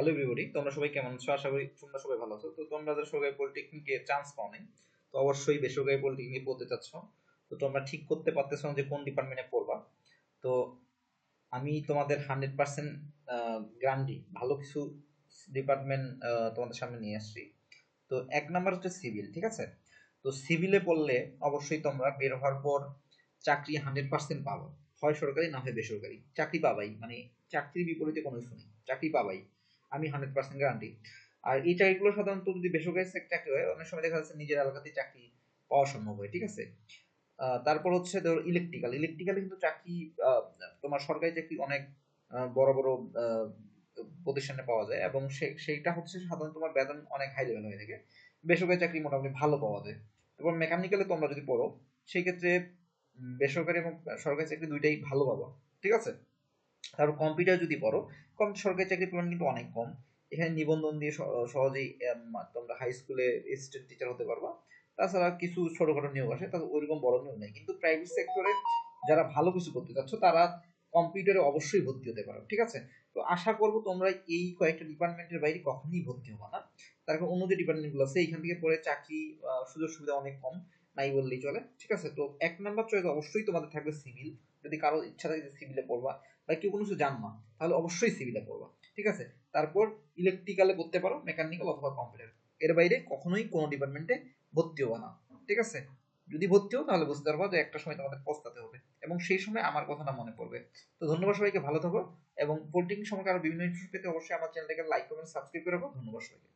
Hello everybody তোমরা সবাই কেমন আছো? আশা করি তোমরা সবাই ভালো আছো। তো তোমরা যারা সরকারি পলিটেকনিকে চান্স পাও নাই তো অবশ্যই বেসরকারি পলিটেকনিকে পড়তে চাচ্ছ। তো তোমরা ঠিক করতে পারতেছো না যে কোন ডিপার্টমেন্টে পড়বা। তো আমি তোমাদের হান্ড্রেড পার্সেন্ট গ্রান্ডি ভালো কিছু ডিপার্টমেন্ট তোমাদের সামনে নিয়ে আসছি। তো এক নাম্বার হচ্ছে সিভিল ঠিক আছে? তো সিভিলে পড়লে অবশ্যই তোমরা বের হওয়ার পর চাকরি হান্ড্রেড পার্সেন্ট পাবো। হয় সরকারি না হয় বেসরকারি। চাকরি পাবাই। মানে চাকরির বিপরীতে কোনো কিছু চাকরি পাবাই। আমি হান্ড্রেড পার্সেন্ট গ্যারান্টি আর এই চাকরিগুলো সাধারণত যদি বেসরকারি চাকরি হয়, অনেক সময় দেখা যাচ্ছে নিজের এলাকাতেই চাকরি পাওয়া সম্ভব হয়, ঠিক আছে? তারপর হচ্ছে ধর ইলেকট্রিক্যাল ইলেকট্রিক্যালে কিন্তু চাকরি তোমার সরকারি চাকরি অনেক বড় বড় প্রতিষ্ঠানে পাওয়া যায় এবং সেইটা হচ্ছে সাধারণত তোমার বেতন অনেক হাই লেভেল হয়ে থাকে। বেসরকারি চাকরি মোটামুটি ভালো পাওয়া যায়। এবং মেকানিক্যালে তোমরা যদি পড়ো, সেই ক্ষেত্রে বেসরকারি এবং সরকারি চাকরি দুইটাই ভালো পাবা, ঠিক আছে? তারপর কম্পিউটার যদি পড়ো কম সরকারি চাকরির পরিমাণ কিন্তু অনেক কম। এখানে নিবন্ধন দিয়ে সহজেই তোমরা হাই স্কুলে অ্যাসিস্ট্যান্ট টিচার হতে পারবা। তাছাড়া কিছু ছোটখাটো নিয়োগ আসে তাদের ওইরকম বড় নিয়োগ নেই। কিন্তু প্রাইভেট সেক্টরে যারা ভালো কিছু করতে চাচ্ছ, তারা কম্পিউটারে অবশ্যই ভর্তি হতে পারো, ঠিক আছে? তো আশা করব তোমরা এই কয়েকটা ডিপার্টমেন্টের বাইরে কখনোই ভর্তি হব না। তারপর অন্য যে ডিপার্টমেন্টগুলো আছে এইখান থেকে পড়ে চাকরি সুযোগ সুবিধা অনেক কম। নাই বললেই চলে, ঠিক আছে? তো এক নাম্বার চয়েস অবশ্যই তোমাদের থাকবে সিভিল যদি কারও ইচ্ছা থাকে সিভিলে পড়বা বা কেউ কোনো কিছু জান না তাহলে অবশ্যই সিভিলে পড়বা, ঠিক আছে? তারপর ইলেকট্রিক্যালে পড়তে পারো মেকানিক্যাল অথবা কম্পিউটার এর বাইরে কখনোই কোনো ডিপার্টমেন্টে ভর্তি হব না, ঠিক আছে? যদি ভর্তি হও, তাহলে বুঝতে পারব যে একটা সময় তোমাদের পস্তাতে হবে এবং সেই সময় আমার কথাটা মনে পড়বে। তো ধন্যবাদ সবাইকে, ভালো থাকো এবং পোল্ট্রিং সম্পর্কে আরও বিভিন্ন ইনফরমেশন পেতে অবশ্যই আমার চ্যানেলটাকে লাইক কমেন্ট সাবস্ক্রাইব করে রাখো। ধন্যবাদ সবাইকে।